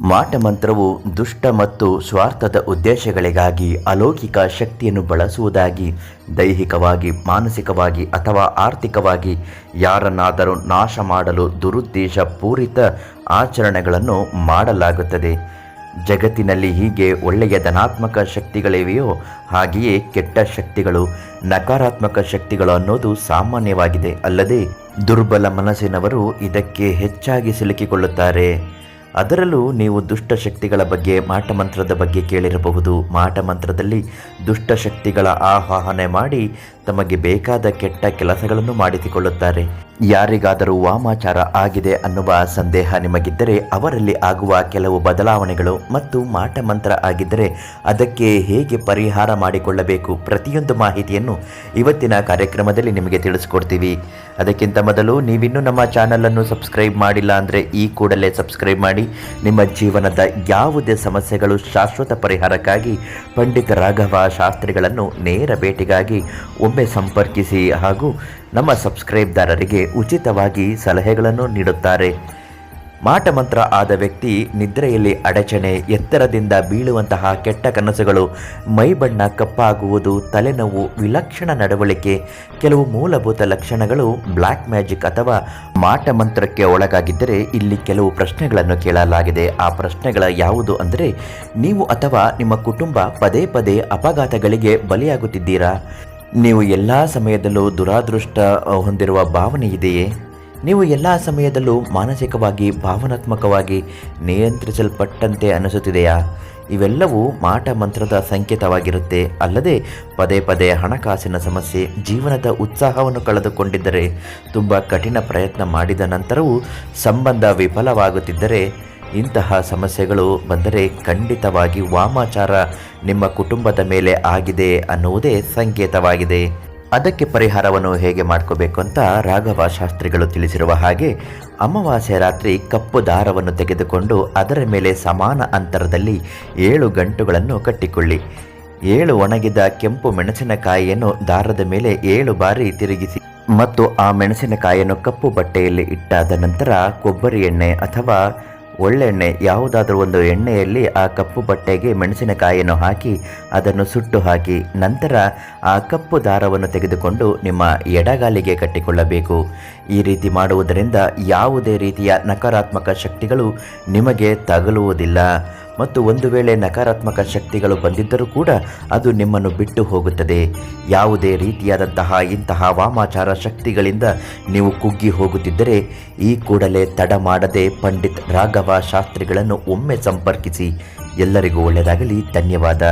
ಮಾಟಮಂತ್ರವು ದುಷ್ಟ ಮತ್ತು ಸ್ವಾರ್ಥದ ಉದ್ದೇಶಗಳಿಗಾಗಿ ಅಲೌಕಿಕ ಶಕ್ತಿಯನ್ನು ಬಳಸುವುದಾಗಿ, ದೈಹಿಕವಾಗಿ, ಮಾನಸಿಕವಾಗಿ ಅಥವಾ ಆರ್ಥಿಕವಾಗಿ ಯಾರನ್ನಾದರೂ ನಾಶ ಮಾಡಲು ದುರುದ್ದೇಶ ಪೂರಿತ ಆಚರಣೆಗಳನ್ನು ಮಾಡಲಾಗುತ್ತದೆ. ಜಗತ್ತಿನಲ್ಲಿ ಹೀಗೆ ಒಳ್ಳೆಯ ಧನಾತ್ಮಕ ಶಕ್ತಿಗಳಿವೆಯೋ, ಹಾಗೆಯೇ ಕೆಟ್ಟ ಶಕ್ತಿಗಳು, ನಕಾರಾತ್ಮಕ ಶಕ್ತಿಗಳು ಅನ್ನೋದು ಸಾಮಾನ್ಯವಾಗಿದೆ. ಅಲ್ಲದೆ ದುರ್ಬಲ ಮನಸ್ಸಿನವರು ಇದಕ್ಕೆ ಹೆಚ್ಚಾಗಿ ಸಿಲುಕಿಕೊಳ್ಳುತ್ತಾರೆ. ಅದರಲ್ಲೂ ನೀವು ದುಷ್ಟ ಶಕ್ತಿಗಳ ಬಗ್ಗೆ ಮಾಟಮಂತ್ರದ ಬಗ್ಗೆ ಕೇಳಿರಬಹುದು. ಮಾಟಮಂತ್ರದಲ್ಲಿ ದುಷ್ಟ ಶಕ್ತಿಗಳ ಆಹ್ವಾನ ಮಾಡಿ ತಮಗೆ ಬೇಕಾದ ಕೆಟ್ಟ ಕೆಲಸಗಳನ್ನು ಮಾಡಿಸಿಕೊಳ್ಳುತ್ತಾರೆ. ಯಾರಿಗಾದರೂ ವಾಮಾಚಾರ ಆಗಿದೆ ಅನ್ನುವ ಸಂದೇಹ ನಿಮಗಿದ್ದರೆ ಅವರಲ್ಲಿ ಆಗುವ ಕೆಲವು ಬದಲಾವಣೆಗಳು ಮತ್ತು ಮಾಟಮಂತ್ರ ಆಗಿದ್ದರೆ ಅದಕ್ಕೆ ಹೇಗೆ ಪರಿಹಾರ ಮಾಡಿಕೊಳ್ಳಬೇಕು ಪ್ರತಿಯೊಂದು ಮಾಹಿತಿಯನ್ನು ಇವತ್ತಿನ ಕಾರ್ಯಕ್ರಮದಲ್ಲಿ ನಿಮಗೆ ತಿಳಿಸ್ಕೊಡ್ತೀವಿ. ಅದಕ್ಕಿಂತ ಮೊದಲು ನೀವಿನ್ನೂ ನಮ್ಮ ಚಾನಲನ್ನು ಸಬ್ಸ್ಕ್ರೈಬ್ ಮಾಡಿಲ್ಲ ಅಂದರೆ ಈ ಕೂಡಲೇ ಸಬ್ಸ್ಕ್ರೈಬ್ ಮಾಡಿ. ನಿಮ್ಮ ಜೀವನದ ಯಾವುದೇ ಸಮಸ್ಯೆಗಳು ಶಾಶ್ವತ ಪರಿಹಾರಕ್ಕಾಗಿ ಪಂಡಿತ ರಾಘವ ಶಾಸ್ತ್ರಿಗಳನ್ನು ನೇರ ಭೇಟಿಗಾಗಿ ಒಮ್ಮೆ ಸಂಪರ್ಕಿಸಿ ಹಾಗೂ ನಮ್ಮ ಸಬ್ಸ್ಕ್ರೈಬ್ದಾರರಿಗೆ ಉಚಿತವಾಗಿ ಸಲಹೆಗಳನ್ನು ನೀಡುತ್ತಾರೆ. ಮಾಟಮಂತ್ರ ಆದ ವ್ಯಕ್ತಿ ನಿದ್ರೆಯಲ್ಲಿ ಅಡಚಣೆ, ಎತ್ತರದಿಂದ ಬೀಳುವಂತಹ ಕೆಟ್ಟ ಕನಸುಗಳು ಮೈಬಣ್ಣ ಕಪ್ಪಾಗುವುದು, ತಲೆನೋವು, ವಿಲಕ್ಷಣ ನಡವಳಿಕೆ, ಕೆಲವು ಮೂಲಭೂತ ಲಕ್ಷಣಗಳು ಬ್ಲ್ಯಾಕ್ ಮ್ಯಾಜಿಕ್ ಅಥವಾ ಮಾಟಮಂತ್ರಕ್ಕೆ ಒಳಗಾಗಿದ್ದರೆ ಇಲ್ಲಿ ಕೆಲವು ಪ್ರಶ್ನೆಗಳನ್ನು ಕೇಳಲಾಗಿದೆ. ಆ ಪ್ರಶ್ನೆಗಳ ಯಾವುದು ಅಂದರೆ, ನೀವು ಅಥವಾ ನಿಮ್ಮ ಕುಟುಂಬ ಪದೇ ಪದೇ ಅಪಘಾತಗಳಿಗೆ ಬಲಿಯಾಗುತ್ತಿದ್ದೀರಾ? ನೀವು ಎಲ್ಲ ಸಮಯದಲ್ಲೂ ದುರಾದೃಷ್ಟ ಹೊಂದಿರುವ ಭಾವನೆ ಇದೆಯೇ? ನೀವು ಎಲ್ಲ ಸಮಯದಲ್ಲೂ ಮಾನಸಿಕವಾಗಿ, ಭಾವನಾತ್ಮಕವಾಗಿ ನಿಯಂತ್ರಿಸಲ್ಪಟ್ಟಂತೆ ಅನಿಸುತ್ತಿದೆಯಾ? ಇವೆಲ್ಲವೂ ಮಾಟ ಮಂತ್ರದ ಸಂಕೇತವಾಗಿರುತ್ತೆ. ಅಲ್ಲದೆ ಪದೇ ಪದೇ ಹಣಕಾಸಿನ ಸಮಸ್ಯೆ, ಜೀವನದ ಉತ್ಸಾಹವನ್ನು ಕಳೆದುಕೊಂಡಿದ್ದರೆ ತುಂಬ ಕಠಿಣ ಪ್ರಯತ್ನ ಮಾಡಿದ ನಂತರವೂ ಸಂಬಂಧ ವಿಫಲವಾಗುತ್ತಿದ್ದರೆ ಇಂತಹ ಸಮಸ್ಯೆಗಳು ಬಂದರೆ ಖಂಡಿತವಾಗಿ ವಾಮಾಚಾರ ನಿಮ್ಮ ಕುಟುಂಬದ ಮೇಲೆ ಆಗಿದೆ ಅನ್ನುವುದೇ ಸಂಕೇತವಾಗಿದೆ. ಅದಕ್ಕೆ ಪರಿಹಾರವನ್ನು ಹೇಗೆ ಮಾಡ್ಕೋಬೇಕು ಅಂತ ರಾಘವ ಶಾಸ್ತ್ರಿಗಳು ತಿಳಿಸಿರುವ ಹಾಗೆ ಅಮಾವಾಸ್ಯ ರಾತ್ರಿ ಕಪ್ಪು ದಾರವನ್ನು ತೆಗೆದುಕೊಂಡು ಅದರ ಮೇಲೆ ಸಮಾನ ಅಂತರದಲ್ಲಿ ಏಳು ಗಂಟುಗಳನ್ನು ಕಟ್ಟಿಕೊಳ್ಳಿ. ಏಳು ಒಣಗಿದ ಕೆಂಪು ಮೆಣಸಿನಕಾಯಿಯನ್ನು ದಾರದ ಮೇಲೆ ಏಳು ಬಾರಿ ತಿರುಗಿಸಿ ಮತ್ತು ಆ ಮೆಣಸಿನಕಾಯಿಯನ್ನು ಕಪ್ಪು ಬಟ್ಟೆಯಲ್ಲಿ ಇಟ್ಟಾದ ನಂತರ ಕೊಬ್ಬರಿ ಎಣ್ಣೆ ಅಥವಾ ಒಳ್ಳೆಣ್ಣೆ ಯಾವುದಾದರೂ ಒಂದು ಎಣ್ಣೆಯಲ್ಲಿ ಆ ಕಪ್ಪು ಬಟ್ಟೆಗೆ ಮೆಣಸಿನಕಾಯಿಯನ್ನು ಹಾಕಿ, ಅದನ್ನು ಸುಟ್ಟು ಹಾಕಿ, ನಂತರ ಆ ಕಪ್ಪು ದಾರವನ್ನು ತೆಗೆದುಕೊಂಡು ನಿಮ್ಮ ಎಡಗಾಲಿಗೆ ಕಟ್ಟಿಕೊಳ್ಳಬೇಕು. ಈ ರೀತಿ ಮಾಡುವುದರಿಂದ ಯಾವುದೇ ರೀತಿಯ ನಕಾರಾತ್ಮಕ ಶಕ್ತಿಗಳು ನಿಮಗೆ ತಗಲುವುದಿಲ್ಲ. ಮತ್ತು ಒಂದು ವೇಳೆ ನಕಾರಾತ್ಮಕ ಶಕ್ತಿಗಳು ಬಂದಿದ್ದರೂ ಕೂಡ ಅದು ನಿಮ್ಮನ್ನು ಬಿಟ್ಟು ಹೋಗುತ್ತದೆ. ಯಾವುದೇ ರೀತಿಯಾದಂತಹ ಇಂತಹ ವಾಮಾಚಾರ ಶಕ್ತಿಗಳಿಂದ ನೀವು ಕುಗ್ಗಿ ಹೋಗುತ್ತಿದ್ದರೆ ಈ ಕೂಡಲೇ ತಡ ಮಾಡದೆ ಪಂಡಿತ್ ರಾಘವ ಶಾಸ್ತ್ರಿಗಳನ್ನು ಒಮ್ಮೆ ಸಂಪರ್ಕಿಸಿ. ಎಲ್ಲರಿಗೂ ಒಳ್ಳೆಯದಾಗಲಿ. ಧನ್ಯವಾದ.